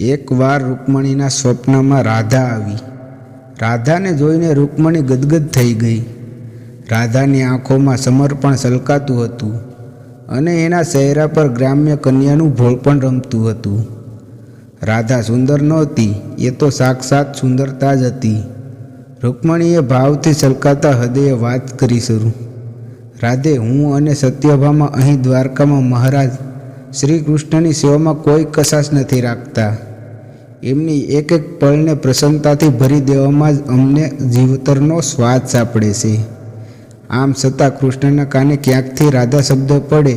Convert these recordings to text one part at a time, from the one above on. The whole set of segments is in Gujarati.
એકવાર રૂકમણીના સ્વપ્નમાં રાધા આવી. રાધાને જોઈને રૂકમણી ગદગદ થઈ ગઈ. રાધાની આંખોમાં સમર્પણ સલકાતું હતું અને એના ચહેરા પર ગ્રામ્ય કન્યાનું ભોળપણ રમતું હતું. રાધા સુંદર નહોતી, એ તો સાક્ષાત સુંદરતા જ હતી. રૂકમણીએ ભાવથી સલકાતા હૃદયે વાત કરી શરૂ. રાધે, હું અને સત્યભામાં અહીં દ્વારકામાં મહારાજ શ્રી કૃષ્ણની સેવામાં કોઈ કશાશ નથી રાખતા. એમની એક એક પળને પ્રસન્નતાથી ભરી દેવામાં જ અમને જીવતરનો સ્વાદ સાંપડે છે. આમ છતાં કૃષ્ણના કાને ક્યાંકથી રાધા શબ્દ પડે,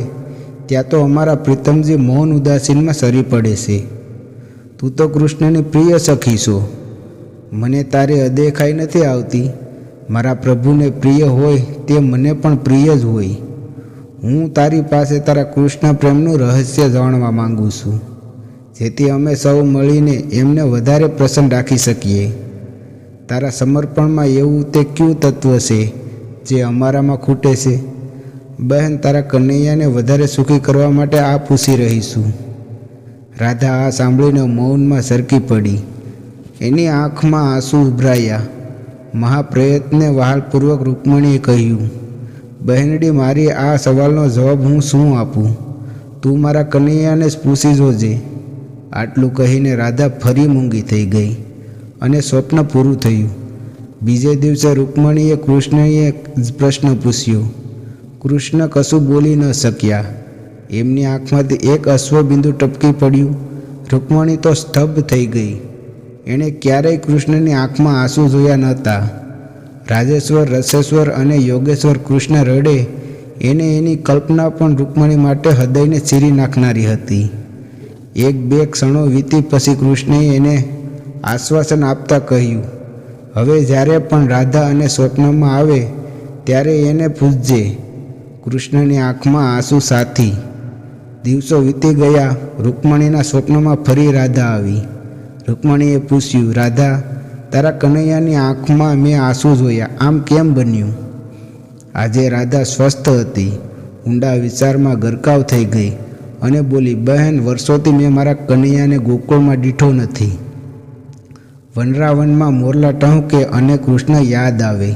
ત્યાં તો અમારા પ્રીતમજી મૌન ઉદાસીનમાં સરી પડે છે. તું તો કૃષ્ણની પ્રિય સખી છો. મને તારી અદેખાઈ નથી આવતી. મારા પ્રભુને પ્રિય હોય તે મને પણ પ્રિય જ હોય. હું તારી પાસે તારા કૃષ્ણ પ્રેમનું રહસ્ય જાણવા માંગુ છું, જેથી અમે સૌ મળીને એમને વધારે પ્રસન્ન રાખી શકીએ. તારા સમર્પણમાં એવું તે ક્યું તત્વ છે, જે અમારામાં ખૂટે છે? બહેન, તારા કનૈયાને વધારે સુખી કરવા માટે આ પૂછી રહીશું. રાધા આ સાંભળીને મૌનમાં સરકી પડી. એની આંખમાં આંસુ ઉભરાયા. મહાપ્રયત્ને વહાલપૂર્વક રૂકમણીએ કહ્યું બહેનડી, મારી આ સવાલનો જવાબ હું શું આપું? તું મારા કનૈયાને પૂછી જોજે. આટલું કહીને રાધા ફરી મૂંગી થઈ ગઈ અને સ્વપ્ન પૂરું થયું. બીજે દિવસે રૂકમણીએ કૃષ્ણએ પ્રશ્ન પૂછ્યો. કૃષ્ણ કશું બોલી ન શક્યા. એમની આંખમાંથી એક અશ્વબિંદુ ટપકી પડ્યું. રૂકમણી તો સ્તબ્ધ થઈ ગઈ. એણે ક્યારેય કૃષ્ણની આંખમાં આંસુ જોયા નહોતા. રાજેશ્વર, રસેશ્વર અને યોગેશ્વર કૃષ્ણ રડે, એને એની કલ્પના પણ રૂકમણી માટે હૃદયને ચીરી નાખનારી હતી. એક બે ક્ષણો વીતી પછી કૃષ્ણએ એને આશ્વાસન આપતા કહ્યું, હવે જ્યારે પણ રાધા અને સ્વપ્નમાં આવે, ત્યારે એને પૂછજે કૃષ્ણની આંખમાં આંસુ સાથી. દિવસો વીતી ગયા, રૂકમણીના સ્વપ્નમાં ફરી રાધા આવી. રૂકમણીએ પૂછ્યું, રાધા તારા કનૈયાની આંખમાં મેં આંસુ જોયા. આમ કેમ બન્યું? આજે રાધા સ્વસ્થ હતી. ઊંડા વિચારમાં ગરકાવ થઈ ગઈ અને બોલી, બહેન, વર્ષોથી મેં મારા કનૈયાને ગોકુળમાં દીઠો નથી. વનરાવનમાં મોરલા ટહુકે અને કૃષ્ણ યાદ આવે.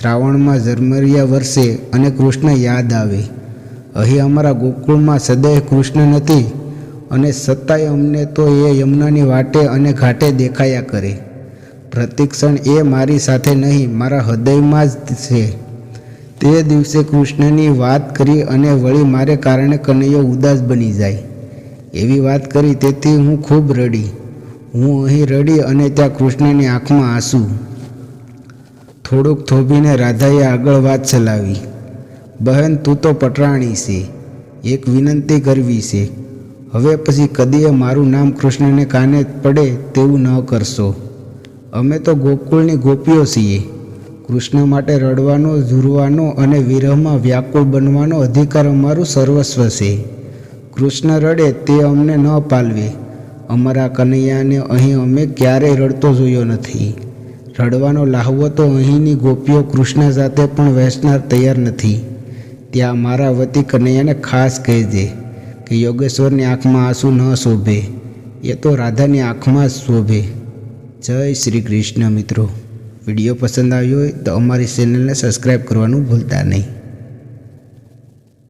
શ્રાવણમાં ઝરમરિયા વર્ષે અને કૃષ્ણ યાદ આવે. અહીં અમારા ગોકુળમાં સદૈવ કૃષ્ણ નથી અને સત્તાએ અમને તો એ યમુનાની વાટે અને ઘાટે દેખાયા કરે. પ્રતિક્ષણ એ મારી સાથે નહીં, મારા હૃદયમાં જ છે. તે દિવસે કૃષ્ણની વાત કરી અને વળી મારે કારણે કનૈયો ઉદાસ બની જાય. એવી વાત કરી તેથી હું ખૂબ રડી. હું અહીં રડી અને ત્યાં કૃષ્ણની આંખમાં આંસુ. થોડુંક થોભીને રાધાએ આગળ વાત ચલાવી. બહેન, તું તો પટરાણી છે. એક વિનંતી કરવી છે. હવે પછી કદીએ મારું નામ કૃષ્ણને કાને પડે તેવું ન કરશો. અમે તો ગોકુળની ગોપીઓ છીએ. કૃષ્ણ માટે રડવાનો, ઝૂરવાનો અને વિરહમાં વ્યાકુળ બનવાનો અધિકાર અમારું સર્વસ્વ છે. કૃષ્ણ રડે તે અમને ન પાલવે. અમારા કનૈયાને અહીં અમે ક્યારેય રડતો જોયો નથી. રડવાનો લાહવો તો અહીંની ગોપીઓ કૃષ્ણ સાથે પણ વહેંચનાર તૈયાર નથી. ત્યાં મારા વતી કનૈયાને ખાસ કહેજે કે યોગેશ્વરની આંખમાં આંસુ ન શોભે. એ તો રાધાની આંખમાં જ શોભે. જય શ્રી કૃષ્ણ મિત્રો. વીડિયો પસંદ આવ્યો હોય તો અમારી ચેનલને સબસ્ક્રાઈબ કરવાનું ભૂલતા નહીં.